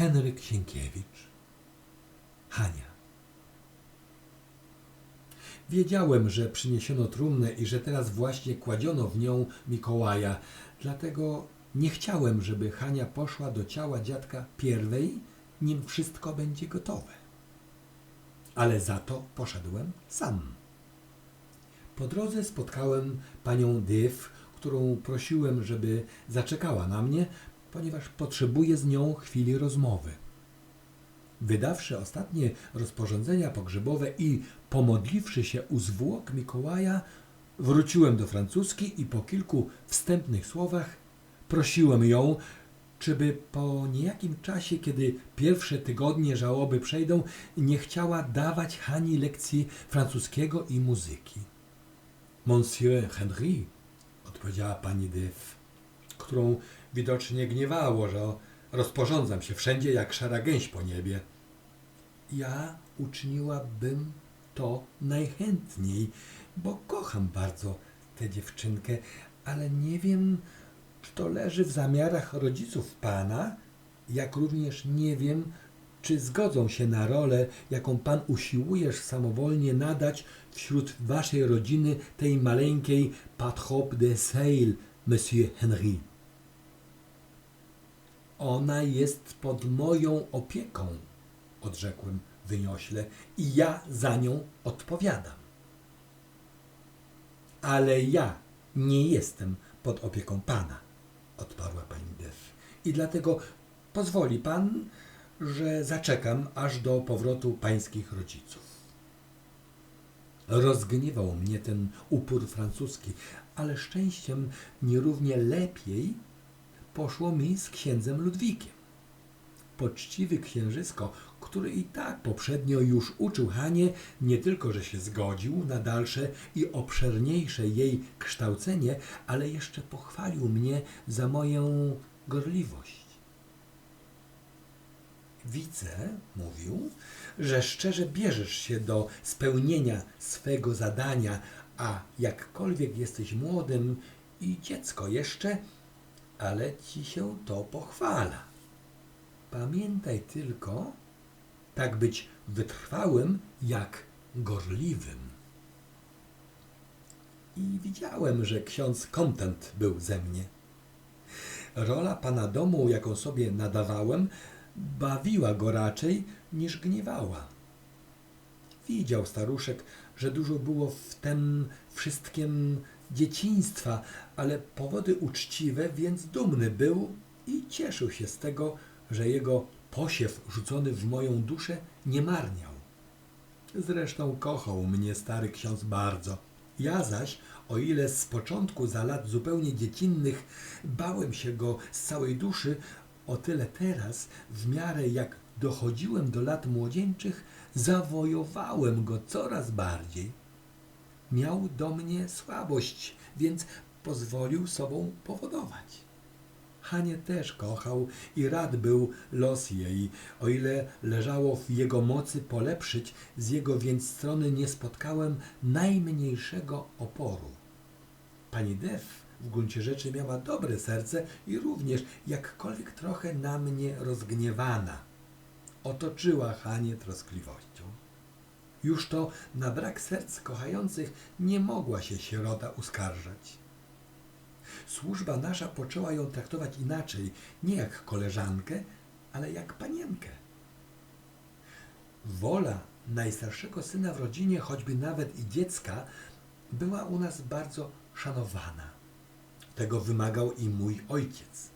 Henryk Sienkiewicz. Hania. Wiedziałem, że przyniesiono trumnę i że teraz właśnie kładziono w nią Mikołaja, dlatego nie chciałem, żeby Hania poszła do ciała dziadka pierwej, nim wszystko będzie gotowe. Ale za to poszedłem sam. Po drodze spotkałem panią Dyf, którą prosiłem, żeby zaczekała na mnie, ponieważ potrzebuję z nią chwili rozmowy. Wydawszy ostatnie rozporządzenia pogrzebowe i pomodliwszy się u zwłok Mikołaja, wróciłem do francuski i po kilku wstępnych słowach prosiłem ją, czyby po niejakim czasie, kiedy pierwsze tygodnie żałoby przejdą, nie chciała dawać Hani lekcji francuskiego i muzyki. Monsieur Henry, odpowiedziała pani Dyf, którą widocznie gniewało, że rozporządzam się wszędzie jak szara gęś po niebie. Ja uczyniłabym to najchętniej, bo kocham bardzo tę dziewczynkę, ale nie wiem, czy to leży w zamiarach rodziców pana, jak również nie wiem, czy zgodzą się na rolę, jaką pan usiłujesz samowolnie nadać wśród waszej rodziny tej maleńkiej patrop de Sale, monsieur Henry. Ona jest pod moją opieką, odrzekłem wyniośle, i ja za nią odpowiadam. Ale ja nie jestem pod opieką pana, odparła pani Def. I dlatego pozwoli pan, że zaczekam aż do powrotu pańskich rodziców. Rozgniewał mnie ten upór francuski, ale szczęściem nierównie lepiej poszło mi z księdzem Ludwikiem. Poczciwy księżysko, który i tak poprzednio już uczył Hanie nie tylko, że się zgodził na dalsze i obszerniejsze jej kształcenie, ale jeszcze pochwalił mnie za moją gorliwość. Widzę, mówił, że szczerze bierzesz się do spełnienia swego zadania, a jakkolwiek jesteś młodym i dziecko jeszcze, ale ci się to pochwala. Pamiętaj tylko, tak być wytrwałym jak gorliwym. I widziałem, że ksiądz kontent był ze mnie. Rola pana domu, jaką sobie nadawałem, bawiła go raczej niż gniewała. Widział staruszek, że dużo było w tym wszystkim dzieciństwa, ale powody uczciwe, więc dumny był i cieszył się z tego, że jego posiew rzucony w moją duszę nie marniał. Zresztą kochał mnie stary ksiądz bardzo. Ja zaś, o ile z początku za lat zupełnie dziecinnych bałem się go z całej duszy, o tyle teraz, w miarę jak dochodziłem do lat młodzieńczych, zawojowałem go coraz bardziej. Miał do mnie słabość, więc pozwolił sobą powodować. Hanie też kochał i rad był los jej, o ile leżało w jego mocy polepszyć, z jego więc strony nie spotkałem najmniejszego oporu. Pani Def w gruncie rzeczy miała dobre serce i również jakkolwiek trochę na mnie rozgniewana. Otoczyła Hanie troskliwością. Już to na brak serc kochających nie mogła się sierota uskarżać. Służba nasza poczęła ją traktować inaczej, nie jak koleżankę, ale jak panienkę. Wola najstarszego syna w rodzinie, choćby nawet i dziecka, była u nas bardzo szanowana. Tego wymagał i mój ojciec.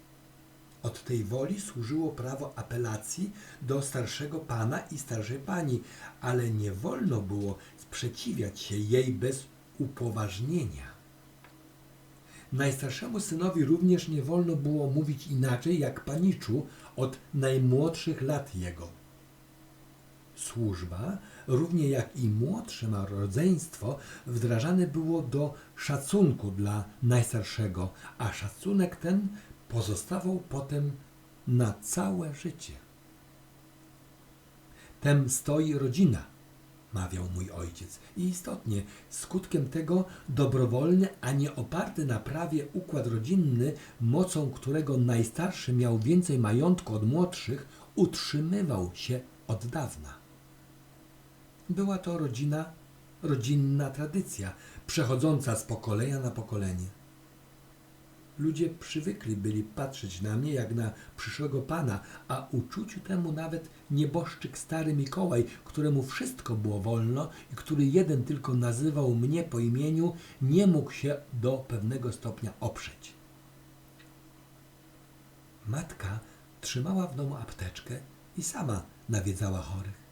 Od tej woli służyło prawo apelacji do starszego pana i starszej pani, ale nie wolno było sprzeciwiać się jej bez upoważnienia. Najstarszemu synowi również nie wolno było mówić inaczej jak paniczu od najmłodszych lat jego. Służba, równie jak i młodsze rodzeństwo, wdrażane było do szacunku dla najstarszego, a szacunek ten pozostawał potem na całe życie. Tem stoi rodzina, mawiał mój ojciec. I istotnie, skutkiem tego dobrowolny, a nie oparty na prawie układ rodzinny, mocą którego najstarszy miał więcej majątku od młodszych, utrzymywał się od dawna. Była to rodzina, rodzinna tradycja, przechodząca z pokolenia na pokolenie. Ludzie przywykli byli patrzeć na mnie jak na przyszłego pana, a uczuciu temu nawet nieboszczyk stary Mikołaj, któremu wszystko było wolno i który jeden tylko nazywał mnie po imieniu, nie mógł się do pewnego stopnia oprzeć. Matka trzymała w domu apteczkę i sama nawiedzała chorych.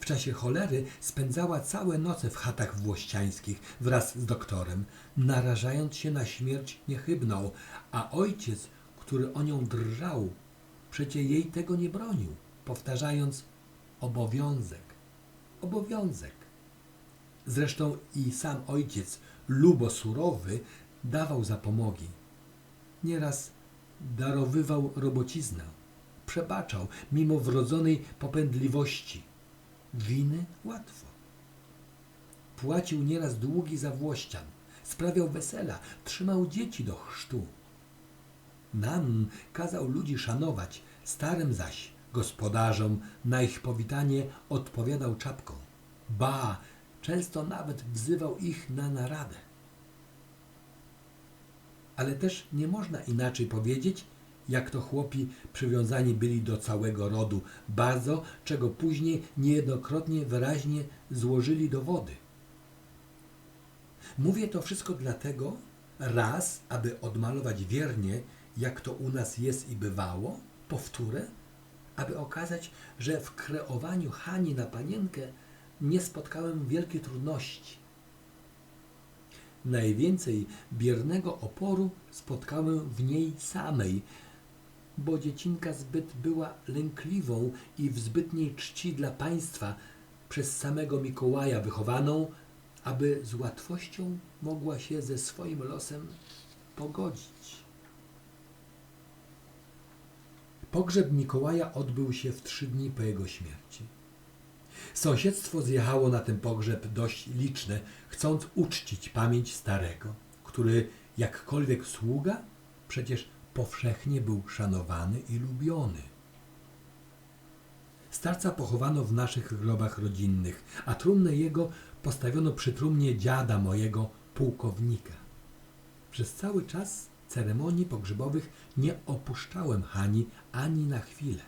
W czasie cholery spędzała całe noce w chatach włościańskich wraz z doktorem, narażając się na śmierć niechybną, a ojciec, który o nią drżał, przecie jej tego nie bronił, powtarzając obowiązek, obowiązek. Zresztą i sam ojciec, lubo surowy, dawał zapomogi. Nieraz darowywał robociznę, przebaczał mimo wrodzonej popędliwości winy łatwo. Płacił nieraz długi za Włościan, sprawiał wesela, trzymał dzieci do chrztu. Nam kazał ludzi szanować, starym zaś gospodarzom na ich powitanie odpowiadał czapką. Ba, często nawet wzywał ich na naradę. Ale też nie można inaczej powiedzieć, jak to chłopi przywiązani byli do całego rodu, bardzo, czego później niejednokrotnie wyraźnie złożyli dowody. Mówię to wszystko dlatego, raz, aby odmalować wiernie, jak to u nas jest i bywało, powtórę, aby okazać, że w kreowaniu Hani na panienkę nie spotkałem wielkiej trudności. Najwięcej biernego oporu spotkałem w niej samej, bo dziecinka zbyt była lękliwą i w zbytniej czci dla państwa przez samego Mikołaja wychowaną, aby z łatwością mogła się ze swoim losem pogodzić. Pogrzeb Mikołaja odbył się w trzy dni po jego śmierci. Sąsiedztwo zjechało na ten pogrzeb dość liczne, chcąc uczcić pamięć starego, który jakkolwiek sługa, przecież powszechnie był szanowany i lubiony. Starca pochowano w naszych grobach rodzinnych, a trumnę jego postawiono przy trumnie dziada mojego pułkownika. Przez cały czas ceremonii pogrzebowych nie opuszczałem Hani ani na chwilę.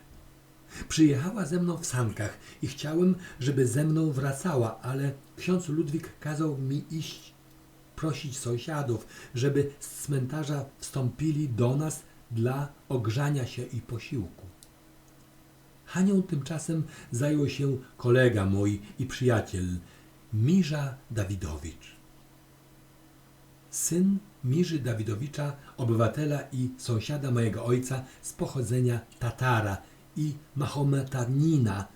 Przyjechała ze mną w sankach i chciałem, żeby ze mną wracała, ale ksiądz Ludwik kazał mi iść prosić sąsiadów, żeby z cmentarza wstąpili do nas dla ogrzania się i posiłku. Hanią tymczasem zajął się kolega mój i przyjaciel, Mirza Dawidowicz. Syn Mirzy Dawidowicza, obywatela i sąsiada mojego ojca z pochodzenia Tatara i Mahometanina,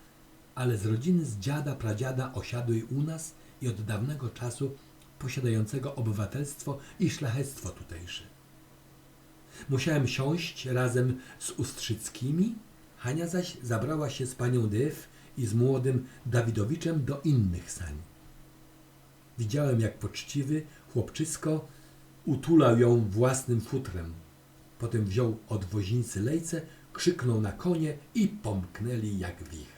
ale z rodziny z dziada pradziada osiadłej u nas i od dawnego czasu posiadającego obywatelstwo i szlachectwo tutejsze. Musiałem siąść razem z Ustrzyckimi, Hania zaś zabrała się z panią Dyf i z młodym Dawidowiczem do innych sań. Widziałem, jak poczciwy chłopczysko utulał ją własnym futrem. Potem wziął od woźnicy lejce, krzyknął na konie i pomknęli jak wicher.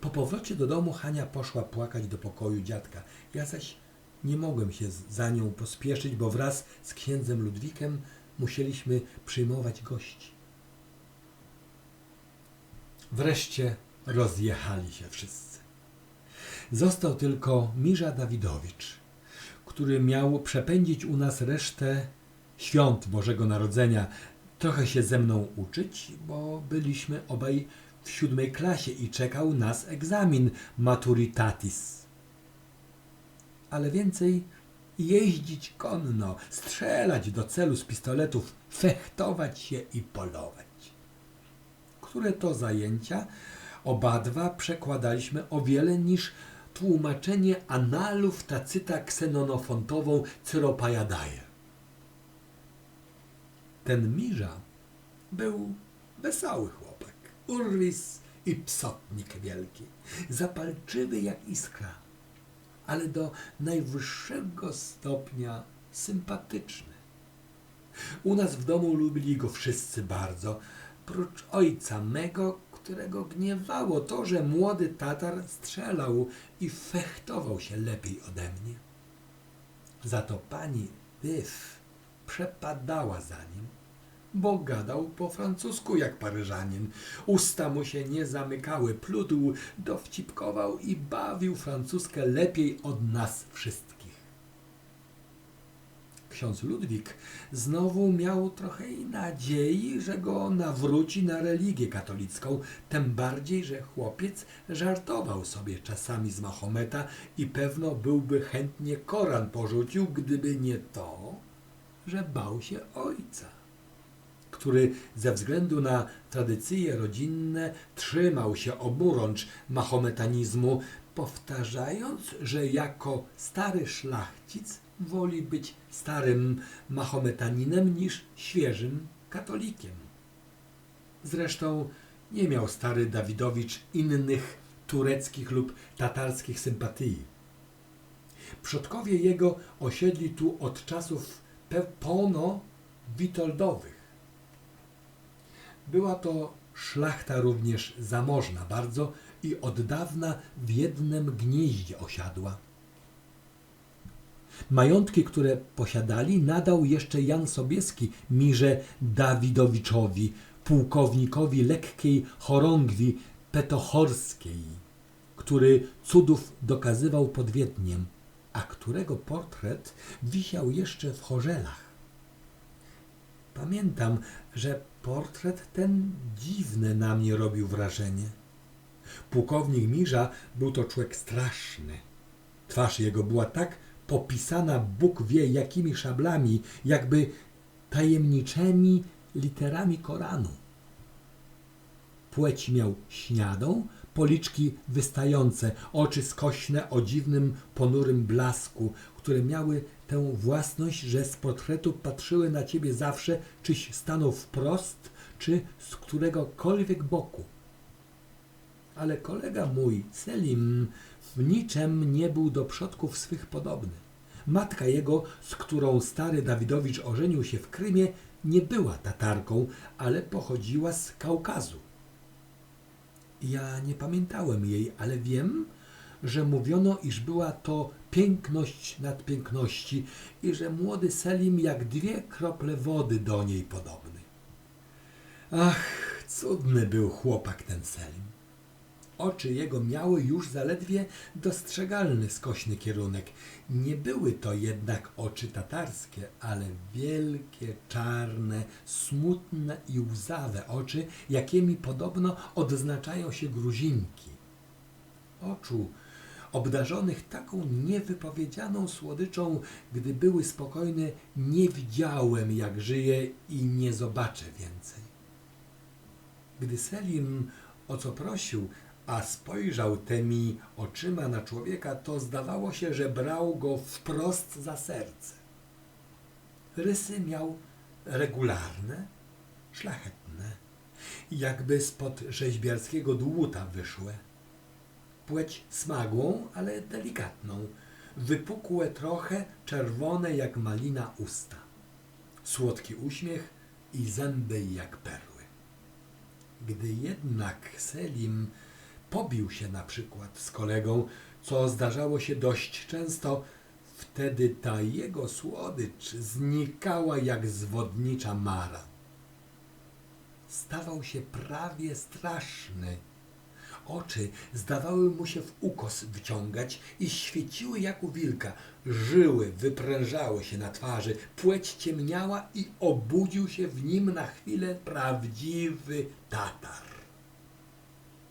Po powrocie do domu Hania poszła płakać do pokoju dziadka. Ja zaś nie mogłem się za nią pospieszyć, bo wraz z księdzem Ludwikiem musieliśmy przyjmować gości. Wreszcie rozjechali się wszyscy. Został tylko Mirza Dawidowicz, który miał przepędzić u nas resztę świąt Bożego Narodzenia, trochę się ze mną uczyć, bo byliśmy obaj w siódmej klasie i czekał nas egzamin maturitatis. Ale więcej jeździć konno, strzelać do celu z pistoletów, fechtować się i polować. Które to zajęcia obadwa przekładaliśmy o wiele niż tłumaczenie analów Tacyta ksenonofontową Cyropajadaje. Ten Mirza był wesoły chłopak, urwis i psotnik wielki, zapalczywy jak iskra, ale do najwyższego stopnia sympatyczny. U nas w domu lubili go wszyscy bardzo, prócz ojca mego, którego gniewało to, że młody Tatar strzelał i fechtował się lepiej ode mnie. Za to pani Dyf przepadała za nim, bo gadał po francusku jak Paryżanin. Usta mu się nie zamykały, plutł, dowcipkował i bawił francuskę lepiej od nas wszystkich. Ksiądz Ludwik znowu miał trochę nadziei, że go nawróci na religię katolicką, tym bardziej, że chłopiec żartował sobie czasami z Mahometa i pewno byłby chętnie Koran porzucił, gdyby nie to, że bał się ojca, który ze względu na tradycje rodzinne trzymał się oburącz mahometanizmu, powtarzając, że jako stary szlachcic woli być starym mahometaninem niż świeżym katolikiem. Zresztą nie miał stary Dawidowicz innych tureckich lub tatarskich sympatii. Przodkowie jego osiedli tu od czasów pełno witoldowych. Była to szlachta również zamożna bardzo i od dawna w jednym gnieździe osiadła. Majątki, które posiadali, nadał jeszcze Jan Sobieski Mirze Dawidowiczowi, pułkownikowi lekkiej chorągwi petochorskiej, który cudów dokazywał pod Wiedniem, a którego portret wisiał jeszcze w chorzelach. Pamiętam, że portret ten dziwne na mnie robił wrażenie. Pułkownik Mirza był to człowiek straszny. Twarz jego była tak popisana Bóg wie jakimi szablami, jakby tajemniczymi literami Koranu. Płeć miał śniadą, policzki wystające, oczy skośne o dziwnym, ponurym blasku, które miały tę własność, że z portretu patrzyły na ciebie zawsze, czyś stanął wprost, czy z któregokolwiek boku. Ale kolega mój, Selim, w niczem nie był do przodków swych podobny. Matka jego, z którą stary Dawidowicz ożenił się w Krymie, nie była Tatarką, ale pochodziła z Kaukazu. Ja nie pamiętałem jej, ale wiem, że mówiono, iż była to piękność nad piękności i że młody Selim jak dwie krople wody do niej podobny. Ach, cudny był chłopak ten Selim. Oczy jego miały już zaledwie dostrzegalny skośny kierunek. Nie były to jednak oczy tatarskie, ale wielkie, czarne, smutne i łzawe oczy, jakimi podobno odznaczają się gruzinki. Oczu obdarzonych taką niewypowiedzianą słodyczą, gdy były spokojne, nie widziałem, jak żyje i nie zobaczę więcej. Gdy Selim o co prosił, a spojrzał tymi oczyma na człowieka, to zdawało się, że brał go wprost za serce. Rysy miał regularne, szlachetne, jakby spod rzeźbiarskiego dłuta wyszłe. Płeć smagłą, ale delikatną, wypukłe trochę, czerwone jak malina usta, słodki uśmiech i zęby jak perły. Gdy jednak Selim pobił się na przykład z kolegą, co zdarzało się dość często, wtedy ta jego słodycz znikała jak zwodnicza mara. Stawał się prawie straszny. Oczy zdawały mu się w ukos wyciągać i świeciły jak u wilka. Żyły wyprężały się na twarzy, płeć ciemniała i obudził się w nim na chwilę prawdziwy Tatar.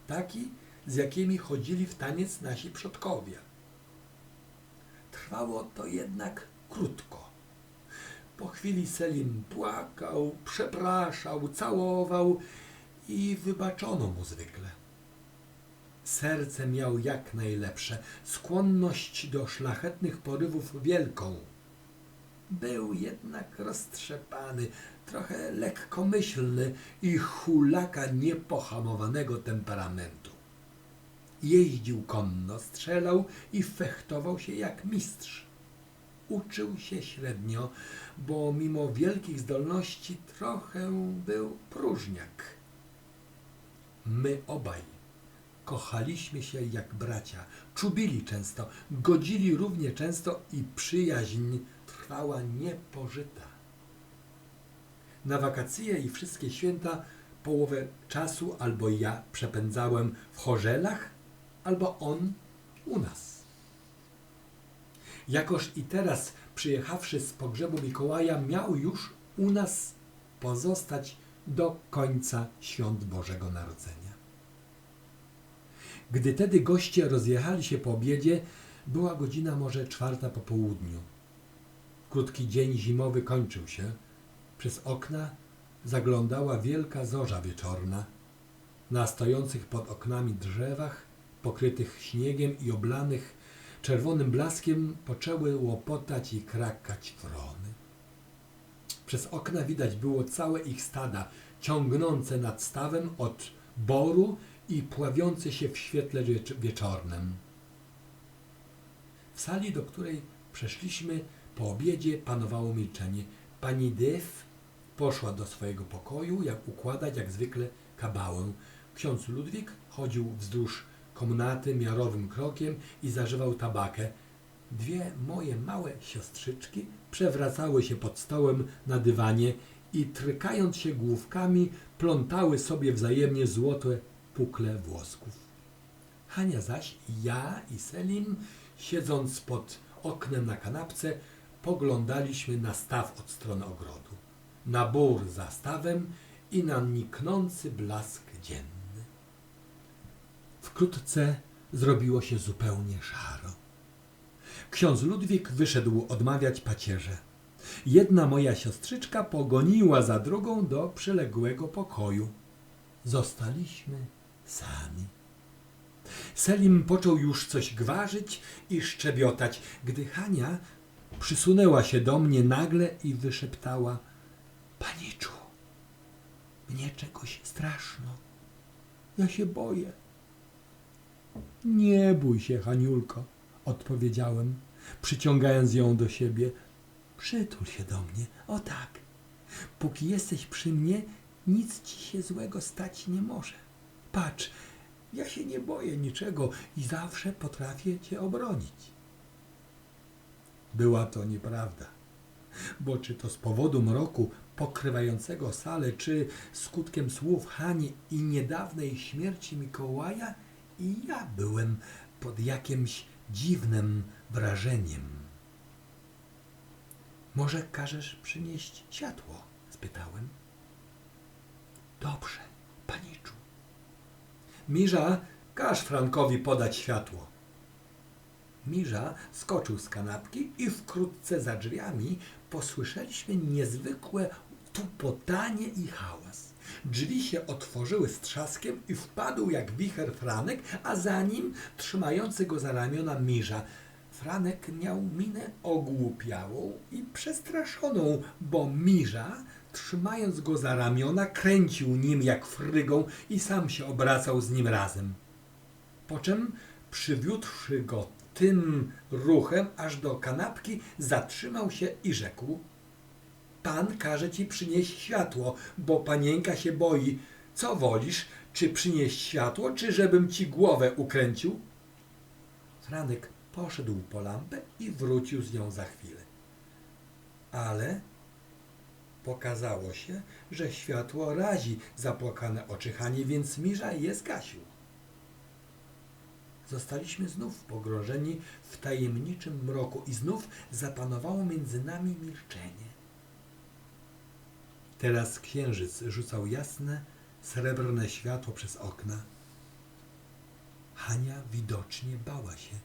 Taki, z jakimi chodzili w taniec nasi przodkowie. Trwało to jednak krótko. Po chwili Selim płakał, przepraszał, całował i wybaczono mu zwykle. Serce miał jak najlepsze, skłonność do szlachetnych porywów wielką. Był jednak roztrzepany, trochę lekkomyślny i hulaka niepohamowanego temperamentu. Jeździł konno, strzelał i fechtował się jak mistrz. Uczył się średnio, bo mimo wielkich zdolności trochę był próżniak My obaj kochaliśmy się jak bracia, czubili często, godzili równie często i przyjaźń trwała niepożyta. Na wakacje i wszystkie święta połowę czasu albo ja przepędzałem w chorzelach, albo on u nas. Jakoż i teraz, przyjechawszy z pogrzebu Mikołaja, miał już u nas pozostać do końca świąt Bożego Narodzenia. Gdy tedy goście rozjechali się po obiedzie, była godzina może czwarta po południu. Krótki dzień zimowy kończył się. Przez okna zaglądała wielka zorza wieczorna. Na stojących pod oknami drzewach, pokrytych śniegiem i oblanych czerwonym blaskiem, poczęły łopotać i krakać wrony. Przez okna widać było całe ich stada, ciągnące nad stawem od boru i pławiące się w świetle wiecz- wieczornym. W sali, do której przeszliśmy po obiedzie, panowało milczenie. Pani Def poszła do swojego pokoju, jak układać jak zwykle kabałę. Ksiądz Ludwik chodził wzdłuż komnaty miarowym krokiem i zażywał tabakę. Dwie moje małe siostrzyczki przewracały się pod stołem na dywanie i trykając się główkami plątały sobie wzajemnie złote pukle włosków. Hania zaś ja i Selim, siedząc pod oknem na kanapce, poglądaliśmy na staw od strony ogrodu, na bór za stawem i na niknący blask dzienny. Wkrótce zrobiło się zupełnie szaro. Ksiądz Ludwik wyszedł odmawiać pacierze. Jedna moja siostrzyczka pogoniła za drugą do przyległego pokoju. Zostaliśmy sami. Selim począł już coś gwarzyć i szczebiotać, gdy Hania przysunęła się do mnie nagle i wyszeptała: Paniczu, mnie czegoś straszno. Ja się boję. Nie bój się, Haniulko, odpowiedziałem, przyciągając ją do siebie. Przytul się do mnie, o tak. Póki jesteś przy mnie, nic ci się złego stać nie może. Patrz, ja się nie boję niczego i zawsze potrafię cię obronić. Była to nieprawda, bo czy to z powodu mroku pokrywającego salę, czy skutkiem słów Hani i niedawnej śmierci Mikołaja, i ja byłem pod jakimś dziwnym wrażeniem. Może każesz przynieść światło? spytałem. Dobrze, paniczu. Mirza, każ Frankowi podać światło. Mirza skoczył z kanapki i wkrótce za drzwiami posłyszeliśmy niezwykłe tupotanie i hałas. Drzwi się otworzyły z trzaskiem i wpadł jak wicher Franek, a za nim trzymający go za ramiona Mirza. Franek miał minę ogłupiałą i przestraszoną, bo Mirza, trzymając go za ramiona, kręcił nim jak frygą i sam się obracał z nim razem. Po czym, przywiódłszy go tym ruchem aż do kanapki, zatrzymał się i rzekł: Pan każe ci przynieść światło, bo panienka się boi. Co wolisz, czy przynieść światło, czy żebym ci głowę ukręcił? Franek poszedł po lampę i wrócił z nią za chwilę. Ale pokazało się, że światło razi zapłakane oczy Hani, więc Mirza je zgasił. Zostaliśmy znów pogrążeni w tajemniczym mroku i znów zapanowało między nami milczenie. Teraz księżyc rzucał jasne, srebrne światło przez okna. Hania widocznie bała się,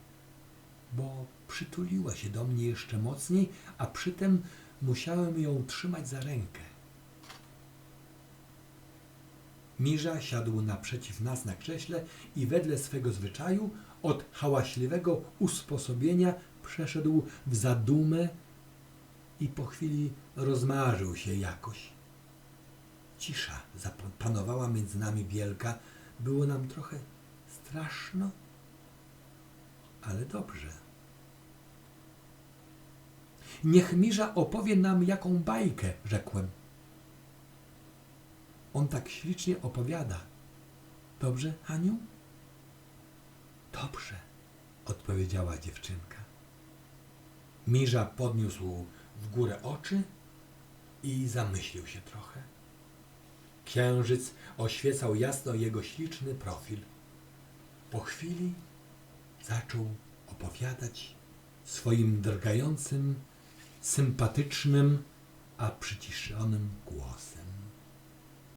bo przytuliła się do mnie jeszcze mocniej, a przytem musiałem ją trzymać za rękę. Mirza siadł naprzeciw nas na krześle i wedle swego zwyczaju od hałaśliwego usposobienia przeszedł w zadumę i po chwili rozmarzył się jakoś. Cisza zapanowała między nami wielka. Było nam trochę straszno, ale dobrze. Niech Mirza opowie nam jaką bajkę, rzekłem. On tak ślicznie opowiada, Dobrze, Aniu? Dobrze, odpowiedziała dziewczynka. Mirza podniósł w górę oczy i zamyślił się trochę. Księżyc oświecał jasno jego śliczny profil. Po chwili zaczął opowiadać swoim drgającym, sympatycznym, a przyciszonym głosem.